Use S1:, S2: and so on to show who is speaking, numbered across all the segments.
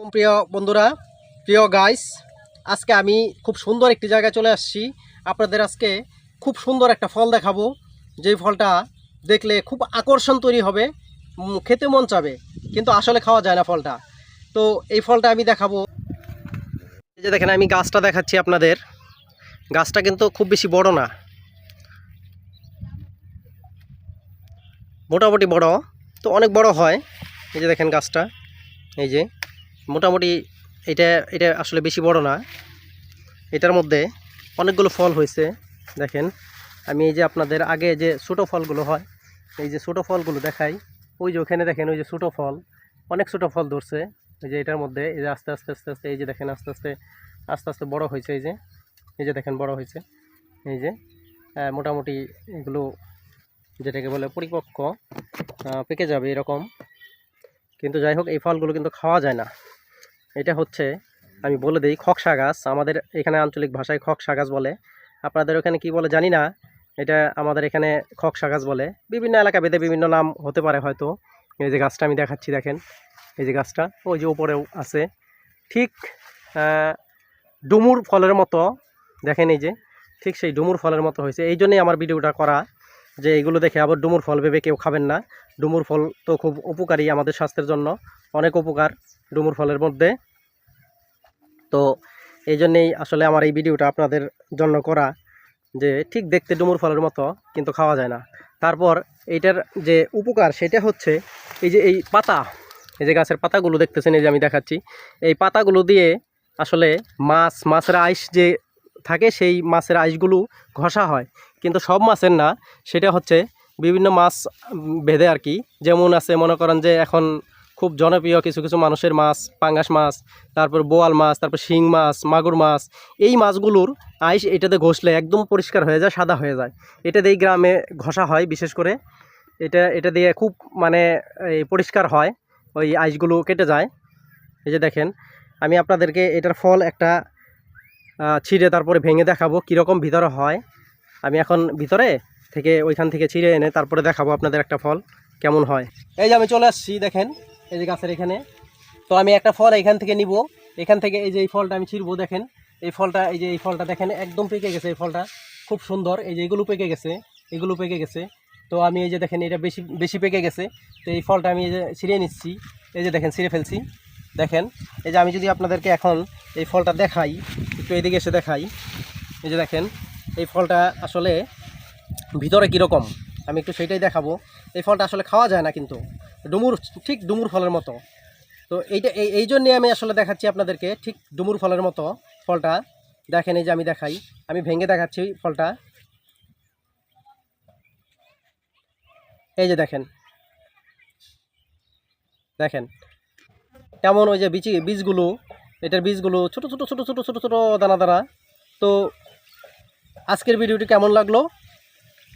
S1: প্রিয় বন্ধুরা। প্রিয় গাইস আজকে আমি খুব সুন্দর একটি জায়গায় চলে আসছি। আপনাদের আজকে খুব সুন্দর একটা ফল দেখাবো। যেই ফলটা দেখলে খুব আকর্ষণ তৈরি হবে খেতে মন চাবে, কিন্তু আসলে খাওয়া যায় না ফলটা। তো এই ফলটা আমি দেখাবো। এই যে দেখেন, আমি গাছটা দেখাচ্ছি আপনাদের। গাছটা কিন্তু খুব বেশি বড় না। মোটামুটি বড়, তো অনেক বড় হয়। এই যে দেখেন গাছটা। এই যে মোটামুটি এটা এটা আসলে বেশি বড় না। এটার মধ্যে অনেকগুলো ফল হয়েছে, দেখেন। আমি এই যে আপনাদের আগে যে ছোটো ফলগুলো হয়, এই যে ছোটো ফলগুলো দেখাই, ওই যে ওখানে দেখেন, ওই যে ছোটো ফল, অনেক ছোটো ফল ধরছে। এই যে এটার মধ্যে, এই যে আস্তে আস্তে আস্তে আস্তে, এই যে দেখেন, আস্তে আস্তে আস্তে আস্তে বড় হয়েছে, এই যে এই যে দেখেন, বড় হয়েছে, এই যে মোটামুটি এগুলো যেটাকে বলে পরিপক্ক পেকে যাবে এরকম। কিন্তু যাই হোক, এই ফলগুলো কিন্তু খাওয়া যায় না। এটা হচ্ছে, আমি বলে দিই, খকসা গাছ। আমাদের এখানে আঞ্চলিক ভাষায় খকসা গাছ বলে। আপনাদের ওখানে কি বলে জানি না। এটা আমাদের এখানে খকসা গাছ বলে। বিভিন্ন এলাকা ভেদে বিভিন্ন নাম হতে পারে হয়তো। এই যে গাছটা আমি দেখাচ্ছি, দেখেন। এই যে গাছটা, ওই যে উপরেও আছে। ঠিক ডুমুর ফলের মতো। দেখেন এই যে, ঠিক সেই ডুমুর ফলের মতো হয়েছে। এই জন্যই আমার ভিডিওটা করা। যে এগুলো দেখে আবার ডুমুর ফল ভেবে কেউ খাবেন না। ডুমুর ফল তো খুব উপকারী আমাদের স্বাস্থ্যের জন্য, অনেক উপকার ডুমুর ফলের মধ্যে। তো এই জন্যেই আসলে আমার এই ভিডিওটা আপনাদের জন্য করা, যে ঠিক দেখতে ডুমুর ফলের মতো, কিন্তু খাওয়া যায় না। তারপর এইটার যে উপকার, সেটা হচ্ছে এই যে এই পাতা, এই যে গাছের পাতাগুলো দেখতেছেন, এই যে আমি দেখাচ্ছি। এই পাতাগুলো দিয়ে আসলে মাছ, মাছের আইস যে থাকে, সেই মাছের আইসগুলো ঘষা হয়। কিন্তু সব মাছের না, সেটা হচ্ছে বিভিন্ন মাছ ভেদে আর কি। যেমন আছে, মনে করেন যে এখন খুব জনপ্রিয় কিছু কিছু মানুষের মাছ, পাঙ্গাস মাছ, তারপর বোয়াল মাছ, তারপর শিং মাছ, মাগুর মাছ। এই মাছগুলোর আইস এটাতে ঘষলে একদম পরিষ্কার হয়ে যায়, সাদা হয়ে যায়। এটা দিয়ে গ্রামে ঘষা হয়, বিশেষ করে। এটা এটা দিয়ে খুব মানে এই পরিষ্কার হয়, ওই আইসগুলো কেটে যায়। এই যে দেখেন, আমি আপনাদেরকে এটার ফল একটা ছিঁড়ে তারপরে ভেঙে দেখাবো কীরকম ভিতরে হয়। আমি এখন ভিতরে থেকে ওইখান থেকে ছিঁড়ে এনে তারপরে দেখাবো আপনাদের একটা ফল কেমন হয়। এই যে আমি চলে আসছি, দেখেন, এই যে গাছের এখানে। তো আমি একটা ফল এখান থেকে নিব। এখান থেকে এই যে এই ফলটা আমি ছিঁড়বো, দেখেন। এই ফলটা, এই যে এই ফলটা, দেখেন, একদম পেকে গেছে এই ফলটা। খুব সুন্দর, এই যে এগুলো পেকে গেছে, এগুলো পেকে গেছে। তো আমি এই যে, দেখেন, এটা বেশি বেশি পেকে গেছে। তো এই ফলটা আমি এই যে ছিঁড়ে নিচ্ছি। এই যে, দেখেন, ছিঁড়ে ফেলছি। দেখেন, এই যে আমি যদি আপনাদেরকে এখন এই ফলটা দেখাই, একটু এদিকে এসে দেখাই। এই যে, দেখেন এই ফলটা আসলে ভিতরে কীরকম? আমি একটু সেইটাই দেখাবো। এই ফলটা আসলে খাওয়া যায় না কিন্তু। ডুমুর, ঠিক ডুমুর ফলের মতো। তো এইটা, এই এই জন্যে আমি আসলে দেখাচ্ছি আপনাদেরকে ঠিক ডুমুর ফলের মতো ফলটা। দেখেন এই যে আমি দেখাই। আমি ভেঙে দেখাচ্ছি ফলটা। এই যে দেখেন। দেখেন। কেমন ওই যে বীজ বীজগুলো, এটার বীজগুলো ছোট ছোট ছোট ছোট ছোট ছোট দানা দানা তো আজকের ভিডিওটি কেমন লাগল?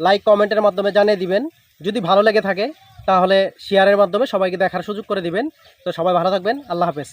S1: লাইক কমেন্টের মাধ্যমে জানিয়ে দিবেন। যদি ভালো লেগে থাকে, তাহলে শেয়ারের মাধ্যমে সবাইকে দেখার সুযোগ করে দিবেন। তো সবাই ভালো থাকবেন। আল্লাহ হাফেজ।